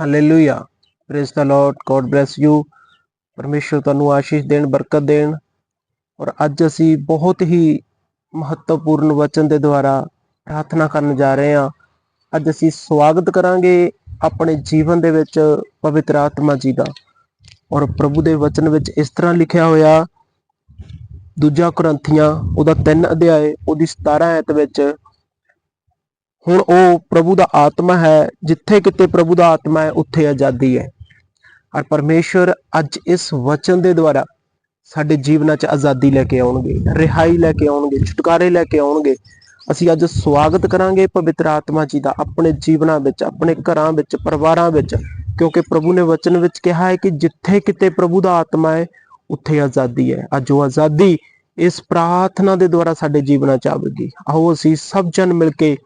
Hallelujah praise the Lord God bless you ਪਰਮੇਸ਼ਰ ਤੁਹਾਨੂੰ ਆਸ਼ੀਸ਼ ਦੇਣ, ਬਰਕਤ ਦੇਣ। ਔਰ ਅੱਜ ਅਸੀਂ ਬਹੁਤ ਹੀ ਮਹੱਤਵਪੂਰਨ ਵਚਨ ਦੇ ਦੁਆਰਾ ਪ੍ਰਾਰਥਨਾ ਕਰਨ ਜਾ ਰਹੇ ਹਾਂ। ਅੱਜ ਅਸੀਂ ਸਵਾਗਤ ਕਰਾਂਗੇ ਆਪਣੇ ਜੀਵਨ ਦੇ ਵਿੱਚ ਪਵਿੱਤਰ ਆਤਮਾ ਜੀ ਦਾ। ਔਰ ਪ੍ਰਭੂ ਦੇ ਵਚਨ ਵਿੱਚ ਇਸ ਤਰ੍ਹਾਂ ਲਿਖਿਆ ਹੋਇਆ, ਦੂਜਾ ਕੁਰੰਥੀਆਂ ਉਹਦਾ 3 ਅਧਿਆਏ, ਉਹਦੀ 17 ਐਤ ਵਿੱਚ ਹੁਣ ਉਹ ਪ੍ਰਭੂ ਦਾ ਆਤਮਾ ਹੈ, ਜਿੱਥੇ ਕਿਤੇ ਪ੍ਰਭੂ ਦਾ ਆਤਮਾ ਹੈ, ਉੱਥੇ ਆਜ਼ਾਦੀ ਹੈ। ਔਰ ਪਰਮੇਸ਼ਰ ਅੱਜ ਇਸ ਵਚਨ ਦੇ ਦੁਆਰਾ ਸਾਡੇ ਜੀਵਨਾਂ 'ਚ ਆਜ਼ਾਦੀ ਲੈ ਕੇ ਆਉਣਗੇ, ਰਿਹਾਈ ਲੈ ਕੇ ਆਉਣਗੇ, ਛੁਟਕਾਰੇ ਲੈ ਕੇ ਆਉਣਗੇ। ਅਸੀਂ ਅੱਜ ਸਵਾਗਤ ਕਰਾਂਗੇ ਪਵਿੱਤਰ ਆਤਮਾ ਜੀ ਦਾ ਆਪਣੇ ਜੀਵਨਾਂ ਵਿੱਚ, ਆਪਣੇ ਘਰਾਂ ਵਿੱਚ, ਪਰਿਵਾਰਾਂ ਵਿੱਚ, ਕਿਉਂਕਿ ਪ੍ਰਭੂ ਨੇ ਵਚਨ ਵਿੱਚ ਕਿਹਾ ਹੈ ਕਿ ਜਿੱਥੇ ਕਿਤੇ ਪ੍ਰਭੂ ਦਾ ਆਤਮਾ ਹੈ, ਉੱਥੇ ਆਜ਼ਾਦੀ ਹੈ। ਅੱਜ ਉਹ ਆਜ਼ਾਦੀ ਇਸ ਪ੍ਰਾਰਥਨਾ ਦੇ ਦੁਆਰਾ ਸਾਡੇ ਜੀਵਨਾਂ 'ਚ ਆਵੇਗੀ। ਆਓ ਅਸੀਂ ਸਭ ਜਨ ਮਿਲ ਕੇ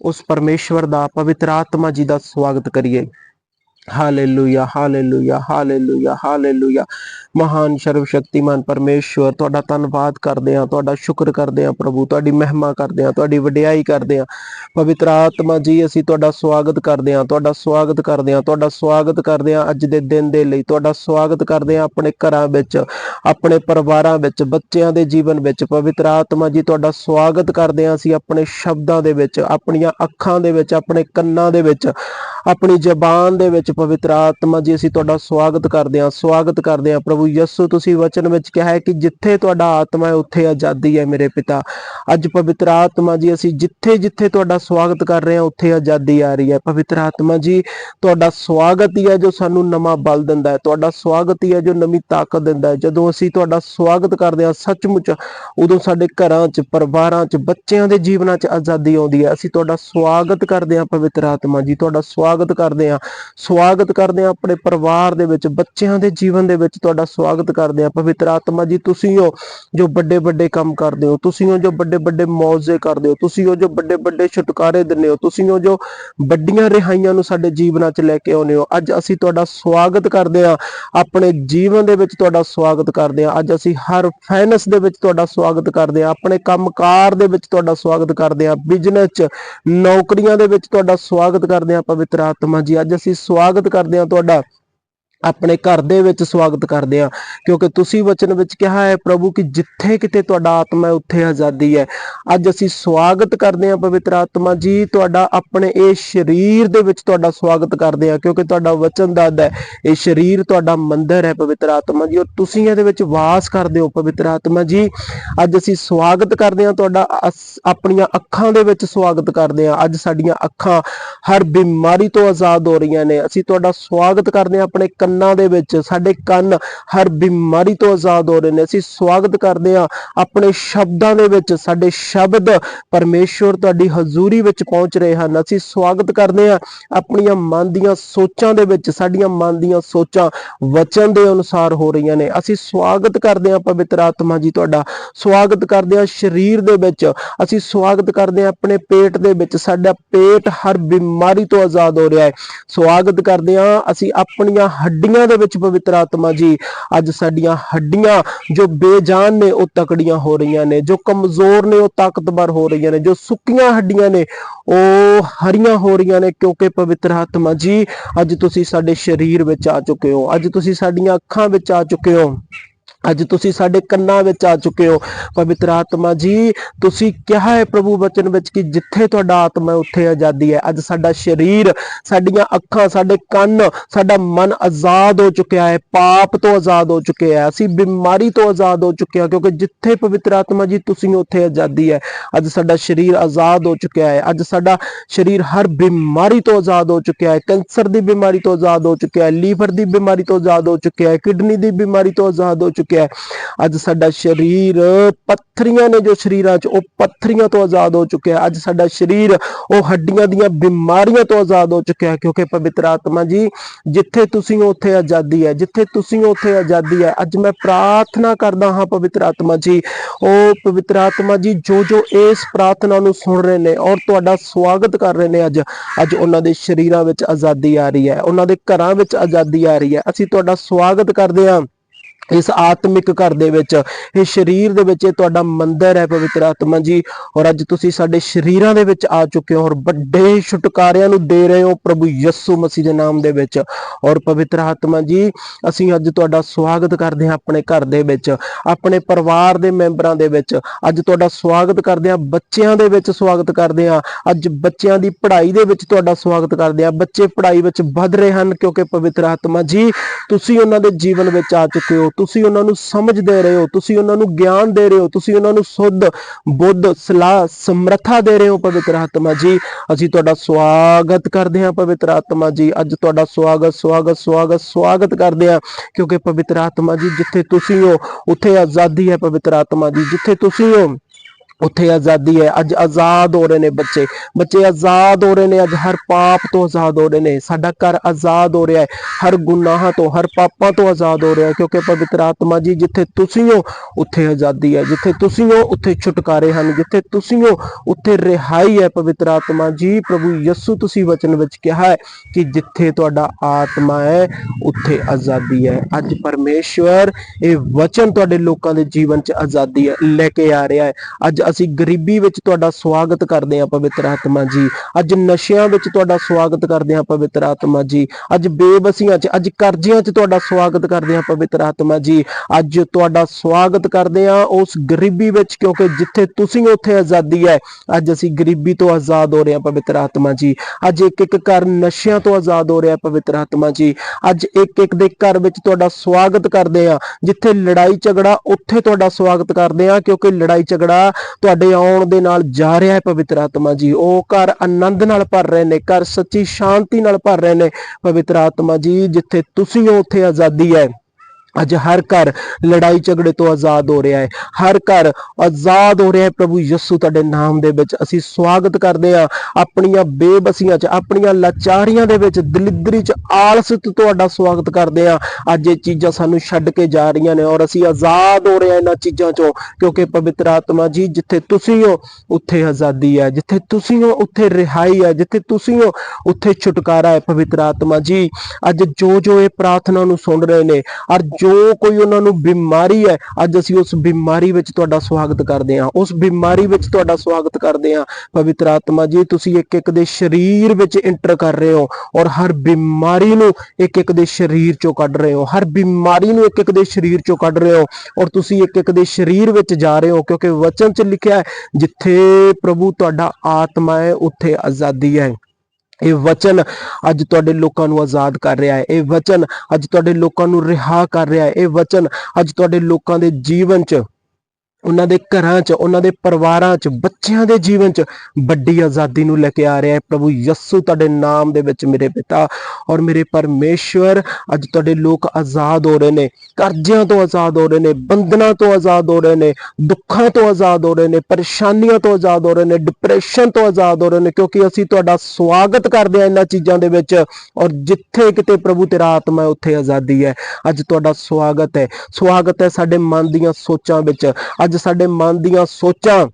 ਉਸ ਪਰਮੇਸ਼ਵਰ ਦਾ ਪਵਿੱਤਰ ਆਤਮਾ ਜੀ ਦਾ ਸਵਾਗਤ ਕਰੀਏ। ਹਾਲੇਲੂਇਆ ਹਾਲੇਲੂਇਆ ਹਾਲੇਲੂਇਆ ਹਾਲੇਲੂਇਆ ਮਹਾਨ ਸਰਵ ਸ਼ਕਤੀਮਾਨ ਪਰਮੇਸ਼ਵਰ, ਤੁਹਾਡਾ ਧੰਨਵਾਦ ਕਰਦੇ ਹਾਂ, ਤੁਹਾਡਾ ਸ਼ੁਕਰ ਕਰਦੇ ਹਾਂ ਪ੍ਰਭੂ, ਤੁਹਾਡੀ ਮਹਿਮਾ ਕਰਦੇ ਹਾਂ, ਤੁਹਾਡੀ ਵਡਿਆਈ ਕਰਦੇ ਹਾਂ। ਪਵਿੱਤਰ ਆਤਮਾ ਜੀ, ਅਸੀਂ ਤੁਹਾਡਾ ਸਵਾਗਤ ਕਰਦੇ ਹਾਂ, ਤੁਹਾਡਾ ਸਵਾਗਤ ਕਰਦੇ ਹਾਂ, ਤੁਹਾਡਾ ਸਵਾਗਤ ਕਰਦੇ ਹਾਂ ਅੱਜ ਦੇ ਦਿਨ ਦੇ ਲਈ, ਤੁਹਾਡਾ ਸਵਾਗਤ ਕਰਦੇ ਹਾਂ ਆਪਣੇ ਘਰਾਂ ਵਿੱਚ, ਆਪਣੇ ਪਰਿਵਾਰਾਂ ਵਿੱਚ, ਬੱਚਿਆਂ ਦੇ ਜੀਵਨ ਵਿੱਚ। ਪਵਿੱਤਰ ਆਤਮਾ ਜੀ, ਤੁਹਾਡਾ ਸਵਾਗਤ ਕਰਦੇ ਹਾਂ ਅਸੀਂ ਆਪਣੇ ਸ਼ਬਦਾਂ ਦੇ ਵਿੱਚ, ਆਪਣੀਆਂ ਅੱਖਾਂ ਦੇ ਵਿੱਚ, ਆਪਣੇ ਕੰਨਾਂ ਦੇ ਵਿੱਚ, ਆਪਣੀ ਜ਼ਬਾਨ ਦੇ ਵਿੱਚ ਪਵਿੱਤਰ ਆਤਮਾ ਜੀ ਅਸੀਂ ਤੁਹਾਡਾ ਸਵਾਗਤ ਕਰਦੇ ਹਾਂ, ਸਵਾਗਤ ਕਰਦੇ ਹਾਂ ਪ੍ਰਭੂ ਯਿਸੂ, ਤੁਸੀਂ ਵਚਨ ਵਿੱਚ ਕਿਹਾ ਹੈ ਕਿ ਜਿੱਥੇ ਤੁਹਾਡਾ ਆਤਮਾ ਹੈ, ਉੱਥੇ ਆਜ਼ਾਦੀ ਹੈ ਮੇਰੇ ਪਿਤਾ। ਅੱਜ ਪਵਿੱਤਰ ਆਤਮਾ ਜੀ ਅਸੀਂ ਜਿੱਥੇ ਜਿੱਥੇ ਤੁਹਾਡਾ ਸਵਾਗਤ ਕਰ ਰਹੇ ਹਾਂ, ਉੱਥੇ ਆਜ਼ਾਦੀ ਆ ਰਹੀ ਹੈ। ਪਵਿੱਤਰ ਆਤਮਾ ਜੀ, ਤੁਹਾਡਾ ਸਵਾਗਤ ਹੀ ਹੈ ਜੋ ਸਾਨੂੰ ਨਵਾਂ ਬਲ ਦਿੰਦਾ ਹੈ। ਤੁਹਾਡਾ ਸਵਾਗਤ ਹੀ ਹੈ ਜੋ ਨਵੀਂ ਤਾਕਤ ਦਿੰਦਾ ਹੈ। ਜਦੋਂ ਅਸੀਂ ਤੁਹਾਡਾ ਸਵਾਗਤ ਕਰਦੇ ਹਾਂ, ਸੱਚਮੁੱਚ ਉਦੋਂ ਸਾਡੇ ਘਰਾਂ 'ਚ, ਪਰਿਵਾਰਾਂ 'ਚ, ਬੱਚਿਆਂ ਦੇ ਜੀਵਨਾਂ 'ਚ ਆਜ਼ਾਦੀ ਆਉਂਦੀ ਹੈ। ਅਸੀਂ ਤੁਹਾਡਾ ਸਵਾਗਤ ਕਰਦੇ ਹਾਂ, ਪਵਿੱਤਰ ਆਤਮਾ ਜੀ, ਤੁਹਾਡਾ ਸਵਾਗਤ ਕਰਦੇ ਹਾਂ। ਸਵਾਗਤ ਕਰਦੇ ਹਾਂ ਆਪਣੇ ਪਰਿਵਾਰ ਦੇ ਵਿੱਚ, ਬੱਚਿਆਂ ਦੇ ਜੀਵਨ ਦੇ ਵਿੱਚ ਤੁਹਾਡਾ ਸਵਾਗਤ ਕਰਦੇ ਹਾਂ, ਪਵਿੱਤਰ ਆਤਮਾ ਜੀ, ਤੁਸੀਂ ਹੋ ਜੋ ਵੱਡੇ ਵੱਡੇ ਕੰਮ ਕਰਦੇ ਹੋ, ਤੁਸੀਂ ਹੋ ਜੋ ਵੱਡੇ ਵੱਡੇ ਮੌਜੇ ਕਰਦੇ ਹੋ, ਤੁਸੀਂ ਹੋ ਜੋ ਵੱਡੇ ਵੱਡੇ ਛੁਟਕਾਰੇ ਦਿੰਦੇ ਹੋ, ਤੁਸੀਂ ਹੋ ਜੋ ਵੱਡੀਆਂ ਰਿਹਾਈਆਂ ਨੂੰ ਸਾਡੇ ਜੀਵਨਾਂ 'ਚ ਲੈ ਕੇ ਆਉਂਦੇ ਹੋ, ਅੱਜ ਅਸੀਂ ਤੁਹਾਡਾ ਸਵਾਗਤ ਕਰਦੇ ਹਾਂ, ਆਪਣੇ ਜੀਵਨ ਦੇ ਵਿੱਚ ਤੁਹਾਡਾ ਸਵਾਗਤ ਕਰਦੇ ਹਾਂ, ਅੱਜ ਅਸੀਂ ਹਰ ਫਾਈਨੈਂਸ ਦੇ ਵਿੱਚ ਤੁਹਾਡਾ ਸਵਾਗਤ ਕਰਦੇ ਹਾਂ, ਆਪਣੇ ਕੰਮਕਾਰ ਦੇ ਵਿੱਚ ਤੁਹਾਡਾ ਸਵਾਗਤ ਕਰਦੇ ਹਾਂ, ਬਿਜ਼ਨਸ 'ਚ, ਨੌਕਰੀਆਂ ਦੇ ਵਿੱਚ ਤੁਹਾਡਾ ਸਵਾਗਤ ਕਰਦੇ ਹਾਂ, ਪਵਿੱਤਰ ਆਤਮਾ ਜੀ, ਅੱਜ ਅਸੀਂ ਸਵਾਗਤ ਕਰਦੇ ਹਾਂ ਤੁਹਾਡਾ। ਆਪਣੇ ਘਰ ਦੇ ਵਿੱਚ ਸਵਾਗਤ ਕਰਦੇ ਹਾਂ। ਕਿਉਂਕਿ ਤੁਸੀਂ ਵਚਨ ਵਿੱਚ ਕਿਹਾ ਹੈ, ਪ੍ਰਭੂ, ਕਿ ਜਿੱਥੇ ਕਿਤੇ ਤੁਹਾਡਾ ਆਤਮਾ ਹੈ, ਉੱਥੇ ਆਜ਼ਾਦੀ ਹੈ। ਅੱਜ ਅਸੀਂ ਸਵਾਗਤ ਕਰਦੇ ਹਾਂ, ਪਵਿੱਤਰ ਆਤਮਾ ਜੀ। ਤੁਹਾਡਾ ਆਪਣੇ ਇਹ ਸਰੀਰ ਦੇ ਵਿੱਚ ਤੁਹਾਡਾ ਸਵਾਗਤ ਕਰਦੇ ਹਾਂ, ਕਿਉਂਕਿ ਤੁਹਾਡਾ ਵਚਨ ਦੱਸਦਾ ਹੈ, ਇਹ ਸਰੀਰ ਤੁਹਾਡਾ ਮੰਦਿਰ ਹੈ, ਪਵਿੱਤਰ ਆਤਮਾ ਜੀ। ਔਰ ਤੁਸੀਂ ਇਹਦੇ ਵਿੱਚ ਵਾਸ ਕਰਦੇ ਹੋ, ਪਵਿੱਤਰ ਆਤਮਾ ਜੀ। ਅੱਜ ਅਸੀਂ ਸਵਾਗਤ ਕਰਦੇ ਹਾਂ, ਤੁਹਾਡਾ ਆਪਣੀਆਂ ਅੱਖਾਂ ਦੇ ਵਿੱਚ ਸਵਾਗਤ ਕਰਦੇ ਹਾਂ। ਅੱਜ ਸਾਡੀਆਂ ਅੱਖਾਂ ਹਰ ਬਿਮਾਰੀ ਤੋਂ ਆਜ਼ਾਦ ਹੋ ਰਹੀਆਂ ਨੇ। ਅਸੀਂ ਤੁਹਾਡਾ ਸਵਾਗਤ ਕਰਦੇ ਹਾਂ, ਆਪਣੇ ਕੰਨਾਂ ਦੇ ਵਿੱਚ, ਸਾਡੇ ਕੰਨ ਹਰ ਬਿਮਾਰੀ ਤੋਂ ਆਜ਼ਾਦ ਹੋ ਰਹੇ ਨੇ। ਅਸੀਂ ਸਵਾਗਤ ਕਰਦੇ ਹਾਂ ਆਪਣੇ ਸ਼ਬਦਾਂ ਦੇ ਵਿੱਚ। ਸਾਡੇ ਸ਼ਬਦ ਪਰਮੇਸ਼ਵਰ ਤੁਹਾਡੀ ਹਜ਼ੂਰੀ ਵਿੱਚ ਪਹੁੰਚ ਰਹੇ ਹਨ। ਅਸੀਂ ਸਵਾਗਤ ਕਰਦੇ ਹਾਂ ਆਪਣੀਆਂ ਮਨ ਦੀਆਂ ਸੋਚਾਂ ਦੇ ਵਿੱਚ। ਸਾਡੀਆਂ ਮਨ ਦੀਆਂ ਸੋਚਾਂ ਵਚਨ ਦੇ ਅਨੁਸਾਰ ਹੋ ਰਹੀਆਂ ਨੇ। ਅਸੀਂ ਸਵਾਗਤ ਕਰਦੇ ਹਾਂ ਪਵਿੱਤਰ ਆਤਮਾ ਜੀ ਤੁਹਾਡਾ। ਸਵਾਗਤ ਕਰਦੇ ਹਾਂ ਸਰੀਰ ਦੇ ਵਿੱਚ। ਅਸੀਂ ਸਵਾਗਤ ਕਰਦੇ ਹਾਂ ਆਪਣੇ ਪੇਟ ਦੇ ਵਿੱਚ। ਸਾਡਾ ਪੇਟ ਹਰ ਬਿਮਾਰੀ ਤੋਂ ਆਜ਼ਾਦ ਹੋ ਰਿਹਾ ਹੈ। ਸਵਾਗਤ ਕਰਦੇ ਹਾਂ ਅਸੀਂ ਆਪਣੀਆਂ ਹੱਡੀਆਂ ਦੇ ਵਿੱਚ ਪਵਿੱਤਰ ਆਤਮਾ ਜੀ, ਅੱਜ ਸਾਡੀਆਂ ਹੱਡੀਆਂ ਜੋ ਬੇਜਾਨ ਨੇ, ਉਹ ਤਕੜੀਆਂ ਹੋ ਰਹੀਆਂ ਨੇ, ਜੋ ਕਮਜ਼ੋਰ ਨੇ, ਉਹ ਤਾਕਤਵਰ ਹੋ ਰਹੀਆਂ ਨੇ, ਜੋ ਸੁੱਕੀਆਂ ਹੱਡੀਆਂ ਨੇ, ਉਹ ਹਰੀਆਂ ਹੋ ਰਹੀਆਂ ਨੇ, ਕਿਉਂਕਿ ਪਵਿੱਤਰ ਆਤਮਾ ਜੀ, ਅੱਜ ਤੁਸੀਂ ਸਾਡੇ ਸਰੀਰ ਵਿੱਚ ਆ ਚੁੱਕੇ ਹੋ, ਅੱਜ ਤੁਸੀਂ ਸਾਡੀਆਂ ਅੱਖਾਂ ਵਿੱਚ ਆ ਚੁੱਕੇ ਹੋ। ਅੱਜ ਤੁਸੀਂ ਸਾਡੇ ਕੰਨਾਂ ਵਿੱਚ ਆ ਚੁੱਕੇ ਹੋ। ਪਵਿੱਤਰ ਆਤਮਾ ਜੀ, ਤੁਸੀਂ ਕਿਹਾ ਹੈ ਪ੍ਰਭੂ ਬਚਨ ਵਿੱਚ ਕਿ ਜਿੱਥੇ ਤੁਹਾਡਾ ਆਤਮਾ ਹੈ, ਉੱਥੇ ਆਜ਼ਾਦੀ ਹੈ। ਅੱਜ ਸਾਡਾ ਸਰੀਰ, ਸਾਡੀਆਂ ਅੱਖਾਂ, ਸਾਡੇ ਕੰਨ, ਸਾਡਾ ਮਨ ਆਜ਼ਾਦ ਹੋ ਚੁੱਕਿਆ ਹੈ। ਪਾਪ ਤੋਂ ਆਜ਼ਾਦ ਹੋ ਚੁੱਕਿਆ ਆ। ਅਸੀਂ ਬਿਮਾਰੀ ਤੋਂ ਆਜ਼ਾਦ ਹੋ ਚੁੱਕੇ ਹਾਂ, ਕਿਉਂਕਿ ਜਿੱਥੇ ਪਵਿੱਤਰ ਆਤਮਾ ਜੀ, ਤੁਸੀਂ ਉੱਥੇ ਆਜ਼ਾਦੀ ਹੈ। ਅੱਜ ਸਾਡਾ ਸਰੀਰ ਆਜ਼ਾਦ ਹੋ ਚੁੱਕਿਆ ਹੈ। ਅੱਜ ਸਾਡਾ ਸਰੀਰ ਹਰ ਬਿਮਾਰੀ ਤੋਂ ਆਜ਼ਾਦ ਹੋ ਚੁੱਕਿਆ ਹੈ। ਕੈਂਸਰ ਦੀ ਬਿਮਾਰੀ ਤੋਂ ਆਜ਼ਾਦ ਹੋ ਚੁੱਕਿਆ ਹੈ। ਲੀਵਰ ਦੀ ਬਿਮਾਰੀ ਤੋਂ ਆਜ਼ਾਦ ਹੋ ਚੁੱਕਿਆ ਹੈ। ਕਿਡਨੀ ਦੀ ਬਿਮਾਰੀ ਤੋਂ ਆਜ਼ਾਦ ਹੋ ਚੁੱਕਿਆ ਹੈ। ਅੱਜ ਸਾਡਾ ਸਰੀਰ ਪੱਥਰੀਆਂ ਨੇ ਜੋ ਸਰੀਰਾਂ 'ਚ, ਉਹ ਪੱਥਰੀਆਂ ਤੋਂ ਆਜ਼ਾਦ ਹੋ ਚੁੱਕਿਆ ਹੈ। ਅੱਜ ਸਾਡਾ ਸਰੀਰ ਉਹ ਹੱਡੀਆਂ ਦੀਆਂ ਬਿਮਾਰੀਆਂ ਤੋਂ ਆਜ਼ਾਦ ਹੋ ਚੁੱਕਿਆ ਹੈ। ਕਿਉਂਕਿ ਪਵਿੱਤਰ ਆਤਮਾ ਜੀ, ਜਿੱਥੇ ਤੁਸੀਂ ਉੱਥੇ ਆਜ਼ਾਦੀ ਹੈ। ਜਿੱਥੇ ਤੁਸੀਂ ਉੱਥੇ ਆਜ਼ਾਦੀ ਹੈ। ਅੱਜ ਮੈਂ ਪ੍ਰਾਰਥਨਾ ਕਰਦਾ ਹਾਂ ਪਵਿੱਤਰ ਆਤਮਾ ਜੀ। ਉਹ ਪਵਿੱਤਰ ਆਤਮਾ ਜੀ ਜੋ ਜੋ ਇਸ ਪ੍ਰਾਰਥਨਾ ਨੂੰ ਸੁਣ ਰਹੇ ਨੇ ਔਰ ਤੁਹਾਡਾ ਸਵਾਗਤ ਕਰ ਰਹੇ ਨੇ ਅੱਜ ਅੱਜ ਉਹਨਾਂ ਦੇ ਸਰੀਰਾਂ ਵਿੱਚ ਆਜ਼ਾਦੀ ਆ ਰਹੀ ਹੈ। ਉਹਨਾਂ ਦੇ ਘਰਾਂ ਵਿੱਚ ਆਜ਼ਾਦੀ ਆ ਰਹੀ ਹੈ। ਅਸੀਂ ਤੁਹਾਡਾ ਸਵਾਗਤ ਕਰਦੇ ਹਾਂ। ਇਸ ਆਤਮਿਕ ਘਰ ਦੇ ਵਿੱਚ, ਇਹ ਸਰੀਰ ਦੇ ਵਿੱਚ ਇਹ ਤੁਹਾਡਾ ਮੰਦਰ ਹੈ ਪਵਿੱਤਰ ਆਤਮਾ ਜੀ। ਔਰ ਅੱਜ ਤੁਸੀਂ ਸਾਡੇ ਸਰੀਰਾਂ ਦੇ ਵਿੱਚ ਆ ਚੁੱਕੇ ਹੋ ਔਰ ਵੱਡੇ ਛੁਟਕਾਰਿਆਂ ਨੂੰ ਦੇ ਰਹੇ ਹੋ ਪ੍ਰਭੂ ਯਿਸੂ ਮਸੀਹ ਦੇ ਨਾਮ ਦੇ ਵਿੱਚ। ਔਰ ਪਵਿੱਤਰ ਆਤਮਾ ਜੀ, ਅਸੀਂ ਅੱਜ ਤੁਹਾਡਾ ਸਵਾਗਤ ਕਰਦੇ ਹਾਂ ਆਪਣੇ ਘਰ ਦੇ ਵਿੱਚ, ਆਪਣੇ ਪਰਿਵਾਰ ਦੇ ਮੈਂਬਰਾਂ ਦੇ ਵਿੱਚ। ਅੱਜ ਤੁਹਾਡਾ ਸਵਾਗਤ ਕਰਦੇ ਹਾਂ, ਬੱਚਿਆਂ ਦੇ ਵਿੱਚ ਸਵਾਗਤ ਕਰਦੇ ਹਾਂ। ਅੱਜ ਬੱਚਿਆਂ ਦੀ ਪੜ੍ਹਾਈ ਦੇ ਵਿੱਚ ਤੁਹਾਡਾ ਸਵਾਗਤ ਕਰਦੇ ਹਾਂ। ਬੱਚੇ ਪੜ੍ਹਾਈ ਵਿੱਚ ਵੱਧ ਰਹੇ ਹਨ ਕਿਉਂਕਿ ਪਵਿੱਤਰ ਆਤਮਾ ਜੀ, ਤੁਸੀਂ ਉਹਨਾਂ ਦੇ ਜੀਵਨ ਵਿੱਚ ਆ ਚੁੱਕੇ ਹੋ। ਤੁਸੀਂ ਉਹਨਾਂ ਨੂੰ ਸਮਝ ਦੇ ਰਹੇ ਹੋ, ਤੁਸੀਂ ਉਹਨਾਂ ਨੂੰ ਗਿਆਨ ਦੇ ਰਹੇ ਹੋ, ਤੁਸੀਂ ਉਹਨਾਂ ਨੂੰ ਸੁੱਧ, ਬੁੱਧ, ਸਲਾਹ, ਸਮਰੱਥਾ ਦੇ ਰਹੇ ਹੋ ਪਵਿੱਤਰ ਆਤਮਾ ਜੀ। ਅਸੀਂ ਤੁਹਾਡਾ ਸਵਾਗਤ ਕਰਦੇ ਹਾਂ ਪਵਿੱਤਰ ਆਤਮਾ ਜੀ। ਅੱਜ ਤੁਹਾਡਾ ਸਵਾਗਤ ਸਵਾਗਤ ਸਵਾਗਤ ਸਵਾਗਤ ਕਰਦੇ ਹਾਂ ਕਿਉਂਕਿ ਪਵਿੱਤਰ ਆਤਮਾ ਜੀ ਜਿੱਥੇ ਤੁਸੀਂ ਹੋ, ਉੱਥੇ ਆਜ਼ਾਦੀ ਹੈ ਪਵਿੱਤਰ ਆਤਮਾ ਜੀ। ਜਿੱਥੇ ਤੁਸੀਂ ਹੋ ਉੱਥੇ ਆਜ਼ਾਦੀ ਹੈ। ਅੱਜ ਆਜ਼ਾਦ ਹੋ ਰਹੇ ਨੇ ਬੱਚੇ। ਬੱਚੇ ਆਜ਼ਾਦ ਹੋ ਰਹੇ ਨੇ। ਅੱਜ ਹਰ ਪਾਪ ਤੋਂ ਆਜ਼ਾਦ ਹੋ ਰਹੇ ਨੇ। ਸਾਡਾ ਘਰ ਆਜ਼ਾਦ ਹੋ ਰਿਹਾ ਹੈ। ਹਰ ਗੁਨਾਹਾਂ ਤੋਂ, ਹਰ ਪਾਪਾਂ ਤੋਂ ਆਜ਼ਾਦ ਹੋ ਰਿਹਾ ਹੈ। ਕਿਉਂਕਿ ਪਵਿੱਤਰ ਆਤਮਾ ਜੀ, ਜਿੱਥੇ ਤੁਸੀਂ ਹੋ, ਉੱਥੇ ਆਜ਼ਾਦੀ ਹੈ। ਜਿੱਥੇ ਤੁਸੀਂ ਹੋ, ਉੱਥੇ ਛੁਟਕਾਰੇ ਹਨ। ਜਿੱਥੇ ਤੁਸੀਂ ਹੋ, ਉੱਥੇ ਰਿਹਾਈ ਹੈ ਪਵਿੱਤਰ ਆਤਮਾ ਜੀ। ਪ੍ਰਭੂ ਯਿਸੂ ਤੁਸੀਂ ਵਚਨ ਵਿੱਚ ਕਿਹਾ ਹੈ ਕਿ ਜਿੱਥੇ ਤੁਹਾਡਾ ਆਤਮਾ ਹੈ, ਉੱਥੇ ਆਜ਼ਾਦੀ ਹੈ। ਅੱਜ ਪਰਮੇਸ਼ਵਰ ਇਹ ਵਚਨ ਤੁਹਾਡੇ ਲੋਕਾਂ ਦੇ ਜੀਵਨ 'ਚ ਆਜ਼ਾਦੀ ਹੈ, ਲੈ ਕੇ ਆ ਰਿਹਾ ਹੈ। ਅੱਜ ਅਸੀਂ ਗਰੀਬੀ ਵਿੱਚ ਤੁਹਾਡਾ ਸਵਾਗਤ ਕਰਦੇ ਹਾਂ ਪਵਿੱਤਰ ਆਤਮਾ ਜੀ। ਅੱਜ ਨਸ਼ਿਆਂ ਵਿੱਚ ਤੁਹਾਡਾ ਸਵਾਗਤ ਕਰਦੇ ਹਾਂ ਪਵਿੱਤਰ ਆਤਮਾ ਜੀ। ਅੱਜ ਬੇਬਸੀਆਂ 'ਚ, ਅੱਜ ਕਰਜ਼ਿਆਂ 'ਚ ਤੁਹਾਡਾ ਸਵਾਗਤ ਕਰਦੇ ਹਾਂ ਪਵਿੱਤਰ ਆਤਮਾ ਜੀ। ਅੱਜ ਤੁਹਾਡਾ ਸਵਾਗਤ ਕਰਦੇ ਹਾਂ ਉਸ ਗਰੀਬੀ ਵਿੱਚ, ਕਿਉਂਕਿ ਜਿੱਥੇ ਤੁਸੀਂ ਉੱਥੇ ਆਜ਼ਾਦੀ ਹੈ, ਅੱਜ ਅਸੀਂ ਗਰੀਬੀ ਤੋਂ ਆਜ਼ਾਦ ਹੋ ਰਹੇ ਹਾਂ ਪਵਿੱਤਰ ਆਤਮਾ ਜੀ। ਅੱਜ ਇੱਕ ਇੱਕ ਘਰ ਨਸ਼ਿਆਂ ਤੋਂ ਆਜ਼ਾਦ ਹੋ ਰਿਹਾ ਪਵਿੱਤਰ ਆਤਮਾ ਜੀ। ਅੱਜ ਇੱਕ ਇੱਕ ਦੇ ਘਰ ਵਿੱਚ ਤੁਹਾਡਾ ਸਵਾਗਤ ਕਰਦੇ ਹਾਂ। ਜਿੱਥੇ ਲੜਾਈ ਝਗੜਾ ਉੱਥੇ ਤੁਹਾਡਾ ਸਵਾਗਤ ਕਰਦੇ ਹਾਂ, ਕਿਉਂਕਿ ਲੜਾਈ ਝਗੜਾ ਤੁਹਾਡੇ ਆਉਣ ਦੇ ਨਾਲ ਜਾ ਰਿਹਾ ਹੈ ਪਵਿੱਤਰ ਆਤਮਾ ਜੀ। ਉਹ ਘਰ ਆਨੰਦ ਨਾਲ ਭਰ ਰਹੇ ਨੇ, ਘਰ ਸੱਚੀ ਸ਼ਾਂਤੀ ਨਾਲ ਭਰ ਰਹੇ ਨੇ ਪਵਿੱਤਰ ਆਤਮਾ ਜੀ, ਜਿੱਥੇ ਤੁਸੀਂ ਹੋ, ਉੱਥੇ ਆਜ਼ਾਦੀ ਹੈ। ਅੱਜ ਹਰ ਘਰ ਲੜਾਈ ਝਗੜੇ ਤੋਂ ਆਜ਼ਾਦ ਹੋ ਰਿਹਾ ਹੈ। ਹਰ ਘਰ ਆਜ਼ਾਦ ਹੋ ਰਿਹਾ ਹੈ ਪ੍ਰਭੂ ਯਿਸੂ ਤੁਹਾਡੇ ਨਾਮ ਦੇ ਵਿੱਚ। ਅਸੀਂ ਸਵਾਗਤ ਕਰਦੇ ਹਾਂ ਆਪਣੀਆਂ ਬੇਬਸੀਆਂ 'ਚ, ਆਪਣੀਆਂ ਲਾਚਾਰੀਆਂ ਦੇ ਵਿੱਚ। ਦਲਿਦਰੀ 'ਚ ਆਲਸ 'ਚ ਤੁਹਾਡਾ ਸਵਾਗਤ ਕਰਦੇ ਹਾਂ। ਅੱਜ ਇਹ ਚੀਜ਼ਾਂ ਸਾਨੂੰ ਛੱਡ ਕੇ ਜਾ ਰਹੀਆਂ ਨੇ ਔਰ ਅਸੀਂ ਆਜ਼ਾਦ ਹੋ ਰਹੇ ਹਾਂ ਇਹਨਾਂ ਚੀਜ਼ਾਂ 'ਚੋਂ। ਕਿਉਂਕਿ ਪਵਿੱਤਰ ਆਤਮਾ ਜੀ, ਜਿੱਥੇ ਤੁਸੀਂ ਹੋ, ਉੱਥੇ ਆਜ਼ਾਦੀ ਹੈ। ਜਿੱਥੇ ਤੁਸੀਂ ਹੋ, ਉੱਥੇ ਰਿਹਾਈ ਹੈ। ਜਿੱਥੇ ਤੁਸੀਂ ਹੋ, ਉੱਥੇ ਛੁਟਕਾਰਾ ਹੈ ਪਵਿੱਤਰ ਆਤਮਾ ਜੀ। ਅੱਜ ਜੋ ਜੋ ਇਹ ਪ੍ਰਾਰਥਨਾ ਨੂੰ ਸੁਣ ਰਹੇ ਨੇ ਔਰ ਜੋ ਕੋਈ ਉਹਨਾਂ ਨੂੰ ਬਿਮਾਰੀ ਹੈ, ਅੱਜ ਅਸੀਂ ਉਸ ਬਿਮਾਰੀ ਵਿੱਚ ਤੁਹਾਡਾ ਸਵਾਗਤ ਕਰਦੇ ਹਾਂ। ਉਸ ਬਿਮਾਰੀ ਵਿੱਚ ਤੁਹਾਡਾ ਸਵਾਗਤ ਕਰਦੇ ਹਾਂ। ਪਵਿੱਤਰ ਆਤਮਾ ਜੀ, ਤੁਸੀਂ ਇੱਕ ਇੱਕ ਦੇ ਸਰੀਰ ਵਿੱਚ ਇੰਟਰ ਕਰ ਰਹੇ ਹੋ ਔਰ ਹਰ ਬਿਮਾਰੀ ਨੂੰ ਇੱਕ ਇੱਕ ਦੇ ਸਰੀਰ ਚੋਂ ਕੱਢ ਰਹੇ ਹੋ। ਹਰ ਬਿਮਾਰੀ ਨੂੰ ਇੱਕ ਇੱਕ ਦੇ ਸਰੀਰ ਚੋਂ ਕੱਢ ਰਹੇ ਹੋ ਔਰ ਤੁਸੀਂ ਇੱਕ ਇੱਕ ਦੇ ਸਰੀਰ ਵਿੱਚ ਜਾ ਰਹੇ ਹੋ ਕਿਉਂਕਿ ਵਚਨ 'ਚ ਲਿਖਿਆ ਹੈ, ਜਿੱਥੇ ਪ੍ਰਭੂ ਤੁਹਾਡਾ ਆਤਮਾ ਹੈ, ਉੱਥੇ ਆਜ਼ਾਦੀ ਹੈ। ਇਹ ਵਚਨ ਅੱਜ ਤੁਹਾਡੇ ਲੋਕਾਂ ਨੂੰ ਆਜ਼ਾਦ ਕਰ ਰਿਹਾ ਹੈ। ਇਹ ਵਚਨ ਅੱਜ ਤੁਹਾਡੇ ਲੋਕਾਂ ਨੂੰ ਰਿਹਾ ਕਰ ਰਿਹਾ ਹੈ। ਇਹ ਵਚਨ ਅੱਜ ਤੁਹਾਡੇ ਲੋਕਾਂ ਦੇ ਜੀਵਨ 'ਚ, ਉਹਨਾਂ ਦੇ ਘਰਾਂ 'ਚ, ਉਹਨਾਂ ਦੇ ਪਰਿਵਾਰਾਂ 'ਚ, ਬੱਚਿਆਂ ਦੇ ਜੀਵਨ 'ਚ ਵੱਡੀ ਆਜ਼ਾਦੀ ਨੂੰ ਲੈ ਕੇ ਆ ਰਿਹਾ ਹੈ। ਪ੍ਰਭੂ ਯੱਸੂ ਤੁਹਾਡੇ ਨਾਮ ਦੇ ਵਿੱਚ ਮੇਰੇ ਪਿਤਾ ਔਰ ਮੇਰੇ ਪਰਮੇਸ਼ਵਰ, ਅੱਜ ਤੁਹਾਡੇ ਲੋਕ ਆਜ਼ਾਦ ਹੋ ਰਹੇ ਨੇ, ਕਰਜ਼ਿਆਂ ਤੋਂ ਆਜ਼ਾਦ ਹੋ ਰਹੇ ਨੇ, ਬੰਧਨਾਂ ਤੋਂ ਆਜ਼ਾਦ ਹੋ ਰਹੇ ਨੇ, ਦੁੱਖਾਂ ਤੋਂ ਆਜ਼ਾਦ ਹੋ ਰਹੇ ਨੇ, ਪਰੇਸ਼ਾਨੀਆਂ ਤੋਂ ਆਜ਼ਾਦ ਹੋ ਰਹੇ ਨੇ ਡਿਪਰੈਸ਼ਨ ਤੋਂ ਆਜ਼ਾਦ ਹੋ ਰਹੇ ਨੇ, ਕਿਉਂਕਿ ਅਸੀਂ ਤੁਹਾਡਾ ਸਵਾਗਤ ਕਰਦੇ ਹਾਂ ਇਹਨਾਂ ਚੀਜ਼ਾਂ ਦੇ ਵਿੱਚ ਔਰ ਜਿੱਥੇ ਕਿਤੇ ਪ੍ਰਭੂ ਤੇਰਾ ਆਤਮਾ ਹੈ, ਉੱਥੇ ਆਜ਼ਾਦੀ ਹੈ। ਅੱਜ ਤੁਹਾਡਾ ਸਵਾਗਤ ਹੈ। ਸਵਾਗਤ ਹੈ ਸਾਡੇ ਮਨ ਦੀਆਂ ਸੋਚਾਂ ਵਿੱਚ। ਅੱਜ ਸਾਡੇ ਮਨ ਦੀਆਂ ਸੋਚਾਂ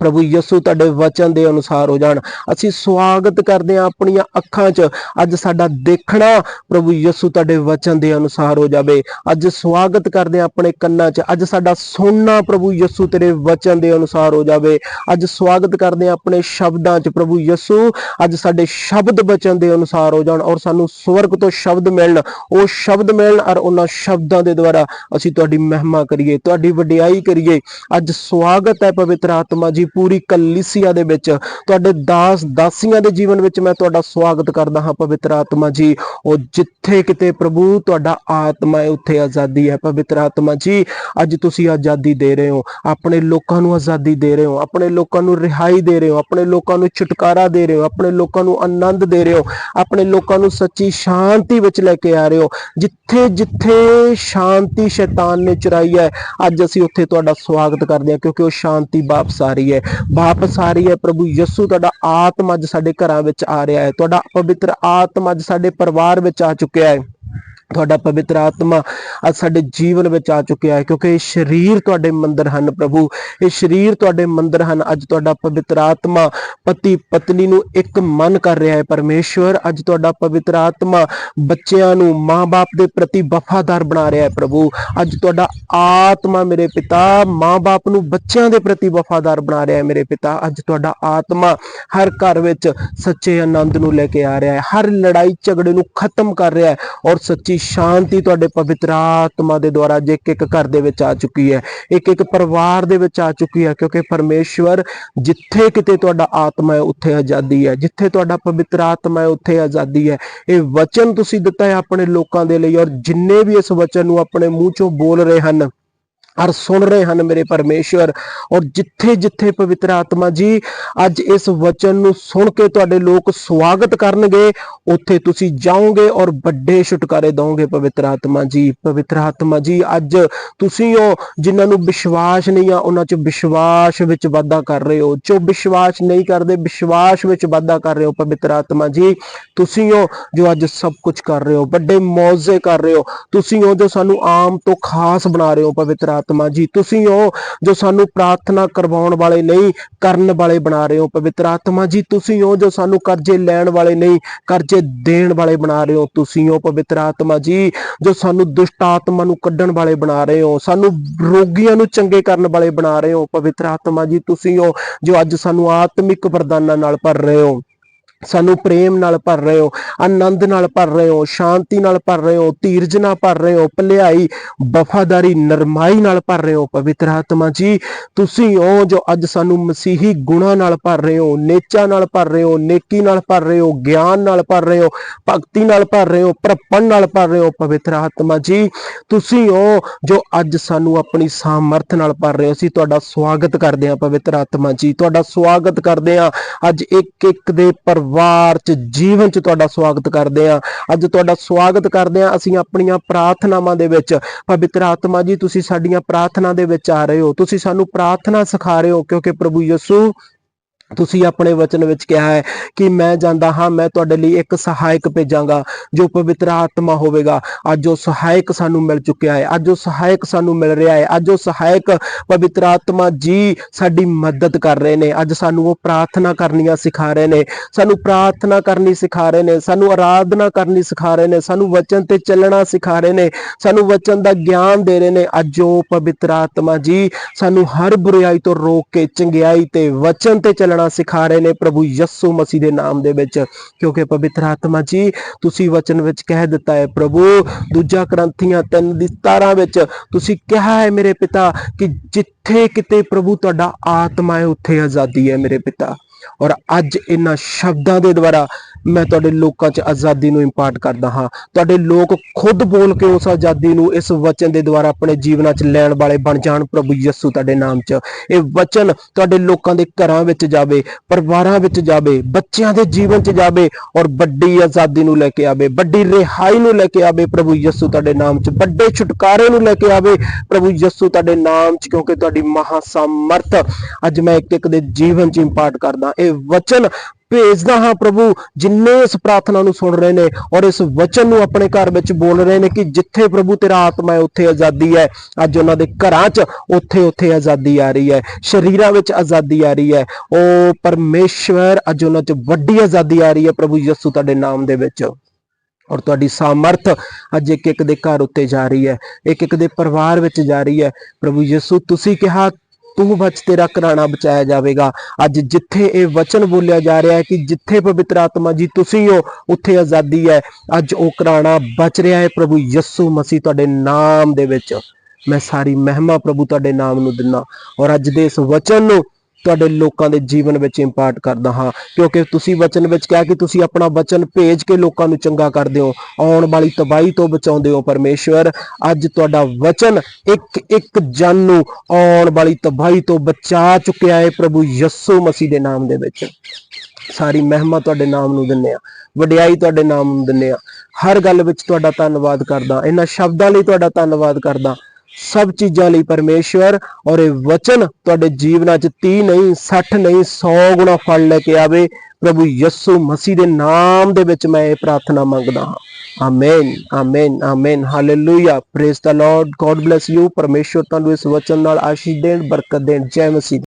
ਪ੍ਰਭੂ ਯਿਸੂ ਤੁਹਾਡੇ ਵਚਨ ਦੇ ਅਨੁਸਾਰ ਹੋ ਜਾਣ। ਅਸੀਂ ਸਵਾਗਤ ਕਰਦੇ ਹਾਂ ਆਪਣੀਆਂ ਅੱਖਾਂ 'ਚ। ਅੱਜ ਸਾਡਾ ਦੇਖਣਾ ਪ੍ਰਭੂ ਯਿਸੂ ਤੁਹਾਡੇ ਵਚਨ ਦੇ ਅਨੁਸਾਰ ਹੋ ਜਾਵੇ। ਅੱਜ ਸਵਾਗਤ ਕਰਦੇ ਹਾਂ ਆਪਣੇ ਕੰਨਾਂ 'ਚ। ਅੱਜ ਸਾਡਾ ਸੁਣਨਾ ਪ੍ਰਭੂ ਯਿਸੂ ਤੇਰੇ ਵਚਨ ਦੇ ਅਨੁਸਾਰ ਹੋ ਜਾਵੇ। ਅੱਜ ਸਵਾਗਤ ਕਰਦੇ ਹਾਂ ਆਪਣੇ ਸ਼ਬਦਾਂ 'ਚ। ਪ੍ਰਭੂ ਯਿਸੂ, ਅੱਜ ਸਾਡੇ ਸ਼ਬਦ ਵਚਨ ਦੇ ਅਨੁਸਾਰ ਹੋ ਜਾਣ ਔਰ ਸਾਨੂੰ ਸਵਰਗ ਤੋਂ ਸ਼ਬਦ ਮਿਲਣ। ਉਹ ਸ਼ਬਦ ਮਿਲਣ ਔਰ ਉਹਨਾਂ ਸ਼ਬਦਾਂ ਦੇ ਦੁਆਰਾ ਅਸੀਂ ਤੁਹਾਡੀ ਮਹਿਮਾ ਕਰੀਏ, ਤੁਹਾਡੀ ਵਡਿਆਈ ਕਰੀਏ। ਅੱਜ ਸਵਾਗਤ ਹੈ ਪਵਿੱਤਰ ਆਤਮਾ ਜੀ। ਪੂਰੀ ਕਲੀਸਿਆ ਦੇ ਵਿੱਚ, ਤੁਹਾਡੇ ਦਾਸ ਦਾਸੀਆਂ ਦੇ ਜੀਵਨ ਵਿੱਚ ਮੈਂ ਤੁਹਾਡਾ ਸਵਾਗਤ ਕਰਦਾ ਹਾਂ, ਪਵਿੱਤਰ ਆਤਮਾ ਜੀ। ਉਹ ਜਿੱਥੇ ਕਿਤੇ ਪ੍ਰਭੂ ਤੁਹਾਡਾ ਆਤਮਾ ਹੈ, ਉੱਥੇ ਆਜ਼ਾਦੀ ਹੈ। ਪਵਿੱਤਰ ਆਤਮਾ ਜੀ, ਅੱਜ ਤੁਸੀਂ ਆਜ਼ਾਦੀ ਦੇ ਰਹੇ ਹੋ। ਆਪਣੇ ਲੋਕਾਂ ਨੂੰ ਆਜ਼ਾਦੀ ਦੇ ਰਹੇ ਹੋ। ਆਪਣੇ ਲੋਕਾਂ ਨੂੰ ਰਿਹਾਈ ਦੇ ਰਹੇ ਹੋ। ਆਪਣੇ ਲੋਕਾਂ ਨੂੰ ਛੁਟਕਾਰਾ ਦੇ ਰਹੇ ਹੋ। ਆਪਣੇ ਲੋਕਾਂ ਨੂੰ ਆਨੰਦ ਦੇ ਰਹੇ ਹੋ। ਆਪਣੇ ਲੋਕਾਂ ਨੂੰ ਸੱਚੀ ਸ਼ਾਂਤੀ ਵਿੱਚ ਲੈ ਕੇ ਆ ਰਹੇ ਹੋ। ਜਿੱਥੇ ਜਿੱਥੇ ਸ਼ਾਂਤੀ ਸ਼ੈਤਾਨ ਨੇ ਚੁਰਾਈ ਹੈ, ਅੱਜ ਅਸੀਂ ਉੱਥੇ ਤੁਹਾਡਾ ਸਵਾਗਤ ਕਰਦੇ ਹਾਂ, ਕਿਉਂਕਿ ਉਹ ਸ਼ਾਂਤੀ ਵਾਪਸ ਆ ਰਹੀ ਹੈ। ਵਾਪਸ ਆ ਰਹੀ ਹੈ ਪ੍ਰਭੂ ਯਿਸੂ, ਤੁਹਾਡਾ ਆਤਮਾ ਅੱਜ ਸਾਡੇ ਘਰਾਂ ਵਿੱਚ ਆ ਰਿਹਾ ਹੈ। ਤੁਹਾਡਾ ਪਵਿੱਤਰ ਆਤਮਾ ਅੱਜ ਸਾਡੇ ਪਰਿਵਾਰ ਵਿੱਚ ਆ ਚੁੱਕਿਆ ਹੈ। ਤੁਹਾਡਾ ਪਵਿੱਤਰ ਆਤਮਾ ਅੱਜ ਸਾਡੇ ਜੀਵਨ ਵਿੱਚ ਆ ਚੁੱਕਿਆ ਹੈ, ਕਿਉਂਕਿ ਇਹ ਸਰੀਰ ਤੁਹਾਡੇ ਮੰਦਰ ਹਨ ਪ੍ਰਭੂ। ਇਹ ਸਰੀਰ ਤੁਹਾਡੇ ਮੰਦਰ ਹਨ। ਅੱਜ ਤੁਹਾਡਾ ਪਵਿੱਤਰ ਆਤਮਾ ਪਤੀ ਪਤਨੀ ਨੂੰ ਇੱਕ ਮਨ ਕਰ ਰਿਹਾ ਹੈ। ਪਰਮੇਸ਼ਵਰ ਅੱਜ ਤੁਹਾਡਾ ਪਵਿੱਤਰ ਆਤਮਾ ਬੱਚਿਆਂ ਨੂੰ ਮਾਂ-ਬਾਪ ਦੇ ਪ੍ਰਤੀ ਵਫਾਦਾਰ ਬਣਾ ਰਿਹਾ ਹੈ ਪ੍ਰਭੂ। ਅੱਜ ਤੁਹਾਡਾ ਆਤਮਾ ਮੇਰੇ ਪਿਤਾ ਮਾਂ-ਬਾਪ ਨੂੰ ਬੱਚਿਆਂ ਦੇ ਪ੍ਰਤੀ ਵਫਾਦਾਰ ਬਣਾ ਰਿਹਾ ਹੈ ਮੇਰੇ ਪਿਤਾ। ਅੱਜ ਤੁਹਾਡਾ ਆਤਮਾ ਹਰ ਘਰ ਵਿੱਚ ਸੱਚੇ ਆਨੰਦ ਨੂੰ ਲੈ ਕੇ ਆ ਰਿਹਾ ਹੈ। ਹਰ ਲੜਾਈ ਝਗੜੇ ਨੂੰ ਖਤਮ ਕਰ ਰਿਹਾ ਹੈ ਔਰ ਸੱਚੀ ਸ਼ਾਂਤੀ ਤੁਹਾਡੇ ਪਵਿੱਤਰ ਆਤਮਾ ਦੇ ਦੁਆਰਾ ਜੇ ਇੱਕ ਇੱਕ ਘਰ ਦੇ ਵਿੱਚ ਆ ਚੁੱਕੀ ਹੈ, ਇੱਕ ਇੱਕ ਪਰਿਵਾਰ ਦੇ ਵਿੱਚ ਆ ਚੁੱਕੀ ਹੈ, ਕਿਉਂਕਿ ਪਰਮੇਸ਼ਵਰ ਜਿੱਥੇ ਕਿਤੇ ਤੁਹਾਡਾ ਆਤਮਾ ਹੈ, ਉੱਥੇ ਆਜ਼ਾਦੀ ਹੈ। ਜਿੱਥੇ ਤੁਹਾਡਾ ਪਵਿੱਤਰ ਆਤਮਾ ਹੈ, ਉੱਥੇ ਆਜ਼ਾਦੀ ਹੈ। ਇਹ ਵਚਨ ਤੁਸੀਂ ਦਿੱਤਾ ਹੈ ਆਪਣੇ ਲੋਕਾਂ ਦੇ ਲਈ ਔਰ ਜਿੰਨੇ ਵੀ ਇਸ ਵਚਨ ਨੂੰ ਆਪਣੇ ਮੂੰਹ ਚੋਂ ਬੋਲ ਰਹੇ ਹਨ ਔਰ ਸੁਣ ਰਹੇ ਹਨ ਮੇਰੇ ਪਰਮੇਸ਼ਵਰ। ਔਰ ਜਿੱਥੇ ਜਿੱਥੇ ਪਵਿੱਤਰ ਆਤਮਾ ਜੀ, ਅੱਜ ਇਸ ਵਚਨ ਨੂੰ ਸੁਣ ਕੇ ਤੁਹਾਡੇ ਲੋਕ ਸਵਾਗਤ ਕਰਨਗੇ, ਉੱਥੇ ਤੁਸੀਂ ਜਾਓਗੇ ਔਰ ਵੱਡੇ ਛੁਟਕਾਰੇ ਦੋਗੇ ਪਵਿੱਤਰ ਆਤਮਾ ਜੀ। ਪਵਿੱਤਰ ਆਤਮਾ ਜੀ, ਅੱਜ ਤੁਸੀਂ ਉਹ ਜਿਨ੍ਹਾਂ ਨੂੰ ਵਿਸ਼ਵਾਸ ਨਹੀਂ ਆ, ਉਹਨਾਂ 'ਚ ਵਿਸ਼ਵਾਸ ਵਿੱਚ ਵਾਧਾ ਕਰ ਰਹੇ ਹੋ। ਜੋ ਵਿਸ਼ਵਾਸ ਨਹੀਂ ਕਰਦੇ, ਵਿਸ਼ਵਾਸ ਵਿੱਚ ਵਾਧਾ ਕਰ ਰਹੇ ਹੋ ਪਵਿੱਤਰ ਆਤਮਾ ਜੀ। ਤੁਸੀਂ ਹੋ ਜੋ ਅੱਜ ਸਭ ਕੁਝ ਕਰ ਰਹੇ ਹੋ, ਵੱਡੇ ਮੌਜੇ ਕਰ ਰਹੇ ਹੋ। ਤੁਸੀਂ ਹੋ ਜੋ ਸਾਨੂੰ ਆਮ ਤੋਂ ਖਾਸ ਬਣਾ ਰਹੇ ਹੋ ਪਵਿੱਤਰ ਆਤਮਾ ਜੀ, ਤੁਸੀਂ ਹੋ ਜੋ ਸਾਨੂੰ ਪ੍ਰਾਰਥਨਾ ਕਰਵਾਉਣ ਵਾਲੇ ਨਹੀਂ, ਕਰਨ ਵਾਲੇ ਬਣਾ ਰਹੇ ਹੋ, ਪਵਿੱਤਰ ਆਤਮਾ ਜੀ, ਤੁਸੀਂ ਹੋ ਜੋ ਸਾਨੂੰ ਕਰਜ਼ੇ ਲੈਣ ਵਾਲੇ ਨਹੀਂ, ਕਰਜ਼ੇ ਦੇਣ ਵਾਲੇ ਬਣਾ ਰਹੇ ਹੋ, ਤੁਸੀਂ ਹੋ ਪਵਿੱਤਰ ਆਤਮਾ ਜੀ, ਜੋ ਸਾਨੂੰ ਦੁਸ਼ਟ ਆਤਮਾ ਨੂੰ ਕੱਢਣ ਵਾਲੇ ਬਣਾ ਰਹੇ ਹੋ, ਸਾਨੂੰ ਰੋਗੀਆਂ ਨੂੰ ਚੰਗੇ ਕਰਨ ਵਾਲੇ ਬਣਾ ਰਹੇ ਹੋ, ਪਵਿੱਤਰ ਆਤਮਾ ਜੀ, ਤੁਸੀਂ ਹੋ ਜੋ ਅੱਜ ਸਾਨੂੰ ਆਤਮਿਕ ਵਰਦਾਨਾਂ ਨਾਲ ਭਰ ਰਹੇ ਹੋ। ਸਾਨੂੰ ਪ੍ਰੇਮ ਨਾਲ ਭਰ ਰਹੇ ਹੋ ਆਨੰਦ ਨਾਲ ਭਰ ਰਹੇ ਹੋ ਸ਼ਾਂਤੀ ਨਾਲ ਭਰ ਰਹੇ ਹੋ ਧੀਰਜ ਨਾਲ ਭਰ ਰਹੇ ਹੋ ਭਲਾਈ ਵਫਾਦਾਰੀ ਨਰਮਾਈ ਨਾਲ ਭਰ ਰਹੇ ਹੋ ਪਵਿੱਤਰ ਆਤਮਾ ਜੀ ਤੁਸੀਂ ਹੋ ਜੋ ਅੱਜ ਸਾਨੂੰ ਮਸੀਹੀ ਗੁਣਾਂ ਨਾਲ ਭਰ ਰਹੇ ਹੋ ਨੇਚਾ ਨਾਲ ਭਰ ਰਹੇ ਹੋ ਨੇਕੀ ਨਾਲ ਭਰ ਰਹੇ ਹੋ ਗਿਆਨ ਨਾਲ ਭਰ ਰਹੇ ਹੋ ਭਗਤੀ ਨਾਲ ਭਰ ਰਹੇ ਹੋ ਪ੍ਰਪਣ ਨਾਲ ਭਰ ਰਹੇ ਹੋ ਪਵਿੱਤਰ ਆਤਮਾ ਜੀ ਤੁਸੀਂ ਹੋ ਜੋ ਅੱਜ ਸਾਨੂੰ ਆਪਣੀ ਸਾਮਰਥ ਨਾਲ ਭਰ ਰਹੇ ਹੋ ਅਸੀਂ ਤੁਹਾਡਾ ਸਵਾਗਤ ਕਰਦੇ ਹਾਂ ਪਵਿੱਤਰ ਆਤਮਾ ਜੀ ਤੁਹਾਡਾ ਸਵਾਗਤ ਕਰਦੇ ਹਾਂ ਅੱਜ ਇੱਕ ਇੱਕ ਦੇ ਪਰਿਵਾਰ 'ਚ ਜੀਵਨ 'ਚ ਤੁਹਾਡਾ ਸਵਾਗਤ ਕਰਦੇ ਹਾਂ। ਅੱਜ ਤੁਹਾਡਾ ਸਵਾਗਤ ਕਰਦੇ ਹਾਂ ਅਸੀਂ ਆਪਣੀਆਂ ਪ੍ਰਾਰਥਨਾਵਾਂ ਦੇ ਵਿੱਚ। ਪਵਿੱਤਰ ਆਤਮਾ ਜੀ, ਤੁਸੀਂ ਸਾਡੀਆਂ ਪ੍ਰਾਰਥਨਾ ਦੇ ਵਿੱਚ ਆ ਰਹੇ ਹੋ। ਤੁਸੀਂ ਸਾਨੂੰ ਪ੍ਰਾਰਥਨਾ ਸਿਖਾ ਰਹੇ ਹੋ ਕਿਉਂਕਿ ਪ੍ਰਭੂ ਯਿਸੂ ਤੁਸੀਂ ਆਪਣੇ ਵਚਨ ਵਿੱਚ ਕਿਹਾ ਹੈ ਕਿ ਮੈਂ ਜਾਂਦਾ ਹਾਂ, ਮੈਂ ਤੁਹਾਡੇ ਲਈ ਇੱਕ ਸਹਾਇਕ ਭੇਜਾਂਗਾ, ਜੋ ਪਵਿੱਤਰ ਆਤਮਾ ਹੋਵੇਗਾ। ਅੱਜ ਉਹ ਸਹਾਇਕ ਸਾਨੂੰ ਮਿਲ ਚੁੱਕਿਆ ਹੈ, ਅੱਜ ਉਹ ਸਹਾਇਕ ਸਾਨੂੰ ਮਿਲ ਰਿਹਾ ਹੈ, ਅੱਜ ਉਹ ਸਹਾਇਕ ਪਵਿੱਤਰ ਆਤਮਾ ਜੀ ਸਾਡੀ ਮਦਦ ਕਰ ਰਹੇ ਨੇ। ਅੱਜ ਸਾਨੂੰ ਉਹ ਪ੍ਰਾਰਥਨਾ ਕਰਨੀਆਂ ਸਿਖਾ ਰਹੇ ਨੇ, ਸਾਨੂੰ ਪ੍ਰਾਰਥਨਾ ਕਰਨੀ ਸਿਖਾ ਰਹੇ ਨੇ, ਸਾਨੂੰ ਆਰਾਧਨਾ ਕਰਨੀ ਸਿਖਾ ਰਹੇ ਨੇ, ਸਾਨੂੰ ਵਚਨ ਤੇ ਚੱਲਣਾ ਸਿਖਾ ਰਹੇ ਨੇ, ਸਾਨੂੰ ਵਚਨ ਦਾ ਗਿਆਨ ਦੇ ਰਹੇ ਨੇ। ਅੱਜ ਉਹ ਪਵਿੱਤਰ ਆਤਮਾ ਜੀ ਸਾਨੂੰ ਹਰ ਬੁਰਾਈ ਤੋਂ ਰੋਕ ਕੇ ਚੰਗਿਆਈ ਤੇ ਵਚਨ ਤੇ ਚੱਲਣਾ ਸਿਖਾ ਰਹੇ ਨੇ ਪ੍ਰਭੂ ਯਿਸੂ ਮਸੀਹ ਦੇ ਨਾਮ ਦੇ ਵਿੱਚ, ਕਿਉਂਕਿ ਪਵਿੱਤਰ ਆਤਮਾ ਜੀ, ਤੁਸੀਂ ਵਚਨ ਵਿੱਚ ਕਹਿ ਦਿੱਤਾ ਹੈ, ਪ੍ਰਭੂ, ਦੂਜਾ ਗ੍ਰੰਥੀਆਂ 3 ਦੀ 17 ਵਿੱਚ ਤੁਸੀਂ ਕਿਹਾ ਹੈ ਮੇਰੇ ਪਿਤਾ ਕਿ ਜਿੱਥੇ ਕਿਤੇ ਪ੍ਰਭੂ ਤੁਹਾਡਾ ਆਤਮਾ ਹੈ, ਉੱਥੇ ਆਜ਼ਾਦੀ ਹੈ ਮੇਰੇ ਪਿਤਾ। ਔਰ ਅੱਜ ਇਹਨਾਂ ਸ਼ਬਦਾਂ ਦੇ ਦੁਆਰਾ ਮੈਂ ਤੁਹਾਡੇ ਲੋਕਾਂ 'ਚ ਆਜ਼ਾਦੀ ਨੂੰ ਇੰਪਾਰਟ ਕਰਦਾ ਹਾਂ। ਤੁਹਾਡੇ ਲੋਕ ਖੁਦ ਬੋਲ ਕੇ ਉਸ ਆਜ਼ਾਦੀ ਨੂੰ ਇਸ ਵਚਨ ਦੇ ਦੁਆਰਾ ਆਪਣੇ ਜੀਵਨਾਂ 'ਚ ਲੈਣ ਵਾਲੇ ਬਣ ਜਾਣ ਪ੍ਰਭੂ ਯਿਸੂ ਤੁਹਾਡੇ ਨਾਮ 'ਚ। ਇਹ ਵਚਨ ਤੁਹਾਡੇ ਲੋਕਾਂ ਦੇ ਘਰਾਂ ਵਿੱਚ ਜਾਵੇ, ਪਰਿਵਾਰਾਂ ਵਿੱਚ ਜਾਵੇ, ਬੱਚਿਆਂ ਦੇ ਜੀਵਨ 'ਚ ਜਾਵੇ ਔਰ ਵੱਡੀ ਆਜ਼ਾਦੀ ਨੂੰ ਲੈ ਕੇ ਆਵੇ, ਵੱਡੀ ਰਿਹਾਈ ਨੂੰ ਲੈ ਕੇ ਆਵੇ ਪ੍ਰਭੂ ਯਿਸੂ ਤੁਹਾਡੇ ਨਾਮ 'ਚ। ਵੱਡੇ ਛੁਟਕਾਰੇ ਨੂੰ ਲੈ ਕੇ ਆਵੇ ਪ੍ਰਭੂ ਯਿਸੂ ਤੁਹਾਡੇ ਨਾਮ 'ਚ ਕਿਉਂਕਿ ਤੁਹਾਡੀ ਮਹਾ ਸਮਰਥ ਅੱਜ ਮੈਂ ਇੱਕ ਇੱਕ ਦੇ ਜੀਵਨ 'ਚ ਇੰਪਾਰਟ ਕਰਦਾ। ਇਹ ਵਚਨ ਭੇਜਦਾ ਹਾਂ ਪ੍ਰਭੂ, ਜਿੰਨੇ ਇਸ ਪ੍ਰਾਰਥਨਾ ਨੂੰ ਸੁਣ ਰਹੇ ਨੇ ਔਰ ਇਸ ਵਚਨ ਨੂੰ ਆਪਣੇ ਘਰ ਵਿੱਚ ਬੋਲ ਰਹੇ ਨੇ ਕਿ ਜਿੱਥੇ ਪ੍ਰਭੂ ਤੇਰਾ ਆਤਮਾ ਹੈ, ਉੱਥੇ ਆਜ਼ਾਦੀ ਹੈ। ਅੱਜ ਉਹਨਾਂ ਦੇ ਘਰਾਂ 'ਚ ਉੱਥੇ ਉੱਥੇ ਆਜ਼ਾਦੀ ਆ ਰਹੀ ਹੈ। ਸ਼ਰੀਰਾਂ ਵਿੱਚ ਆਜ਼ਾਦੀ ਆ ਰਹੀ ਹੈ। ਉਹ ਪਰਮੇਸ਼ਵਰ, ਅੱਜ ਉਹਨਾਂ 'ਚ ਵੱਡੀ ਆਜ਼ਾਦੀ ਆ ਰਹੀ ਹੈ ਪ੍ਰਭੂ ਯਿਸੂ ਤੁਹਾਡੇ ਨਾਮ ਦੇ ਵਿੱਚ। ਔਰ ਤੁਹਾਡੀ ਸਾਮਰਥ ਅੱਜ ਇੱਕ ਇੱਕ ਦੇ ਘਰ ਉੱਤੇ ਜਾ ਰਹੀ ਹੈ। ਇੱਕ ਇੱਕ ਦੇ ਪਰਿਵਾਰ ਵਿੱਚ ਜਾ ਰਹੀ ਹੈ। ਪ੍ਰਭੂ ਯਿਸੂ, ਤੁਸੀਂ ਕਿਹਾ ਤੂੰ ਬਚ ਤੇਰਾ ਘਰਾਣਾ ਬਚਾਇਆ ਜਾਵੇਗਾ। ਅੱਜ ਜਿੱਥੇ ਇਹ ਵਚਨ ਬੋਲਿਆ ਜਾ ਰਿਹਾ ਹੈ ਕਿ ਜਿੱਥੇ ਪਵਿੱਤਰ ਆਤਮਾ ਜੀ ਤੁਸੀਂ ਹੋ, ਉੱਥੇ ਆਜ਼ਾਦੀ ਹੈ। ਅੱਜ ਉਹ ਘਰਾਣਾ ਬਚ ਰਿਹਾ ਹੈ ਪ੍ਰਭੂ ਯਿਸੂ ਮਸੀਹ ਤੁਹਾਡੇ ਨਾਮ ਦੇ ਵਿੱਚ। ਮੈਂ ਸਾਰੀ ਮਹਿਮਾ ਪ੍ਰਭੂ ਤੁਹਾਡੇ ਨਾਮ ਨੂੰ ਦਿੰਦਾ। ਔਰ ਅੱਜ ਦੇ ਇਸ ਵਚਨ ਨੂੰ ਤੁਹਾਡੇ ਲੋਕਾਂ ਦੇ ਜੀਵਨ ਵਿੱਚ ਇੰਪਾਰਟ ਕਰਦਾ ਹਾਂ। ਕਿਉਂਕਿ ਤੁਸੀਂ ਵਚਨ ਵਿੱਚ ਕਿਹਾ ਕਿ ਤੁਸੀਂ ਆਪਣਾ ਵਚਨ ਭੇਜ ਕੇ ਲੋਕਾਂ ਨੂੰ ਚੰਗਾ ਕਰਦੇ ਹੋ, ਆਉਣ ਵਾਲੀ ਤਬਾਹੀ ਤੋਂ ਬਚਾਉਂਦੇ ਹੋ ਪਰਮੇਸ਼ਵਰ। ਅੱਜ ਤੁਹਾਡਾ ਵਚਨ ਇੱਕ ਇੱਕ ਜਨ ਨੂੰ ਆਉਣ ਵਾਲੀ ਤਬਾਹੀ ਤੋਂ ਬਚਾ ਚੁੱਕਿਆ ਹੈ ਪ੍ਰਭੂ ਯਿਸੂ ਮਸੀਹ ਦੇ ਨਾਮ ਦੇ ਵਿੱਚ। ਸਾਰੀ ਮਹਿਮਾ ਤੁਹਾਡੇ ਨਾਮ ਨੂੰ ਦਿੰਨੇ ਆ ਵਡਿਆਈ ਤੁਹਾਡੇ ਨਾਮ ਨੂੰ ਦਿੰਨੇ ਆ ਹਰ ਗੱਲ ਵਿੱਚ ਤੁਹਾਡਾ ਧੰਨਵਾਦ ਕਰਦਾ, ਇਹਨਾਂ ਸ਼ਬਦਾਂ ਲਈ ਤੁਹਾਡਾ ਧੰਨਵਾਦ ਕਰਦਾ। ਸਭ ਚੀਜ਼ਾਂ ਲਈ ਪਰਮੇਸ਼ਵਰ ਔਰ ਇਹ ਵਚਨ ਤੁਹਾਡੇ ਜੀਵਨਾਂ 'ਚ 30 ਨਹੀਂ 60 ਨਹੀਂ 100 ਗੁਣਾ ਫਲ ਲੈ ਕੇ ਆਵੇ। ਪ੍ਰਭੂ ਯਿਸੂ ਮਸੀਹ ਦੇ ਨਾਮ ਦੇ ਵਿੱਚ ਮੈਂ ਇਹ ਪ੍ਰਾਰਥਨਾ ਮੰਗਦਾ ਹਾਂ। Amen amen amen hallelujah praise the Lord God bless you ਪਰਮੇਸ਼ਵਰ ਤੁਹਾਨੂੰ ਇਸ ਵਚਨ ਨਾਲ ਆਸ਼ੀਸ਼ ਦੇਣ, ਬਰਕਤ ਦੇਣ, ਜੈ ਮਸੀਹ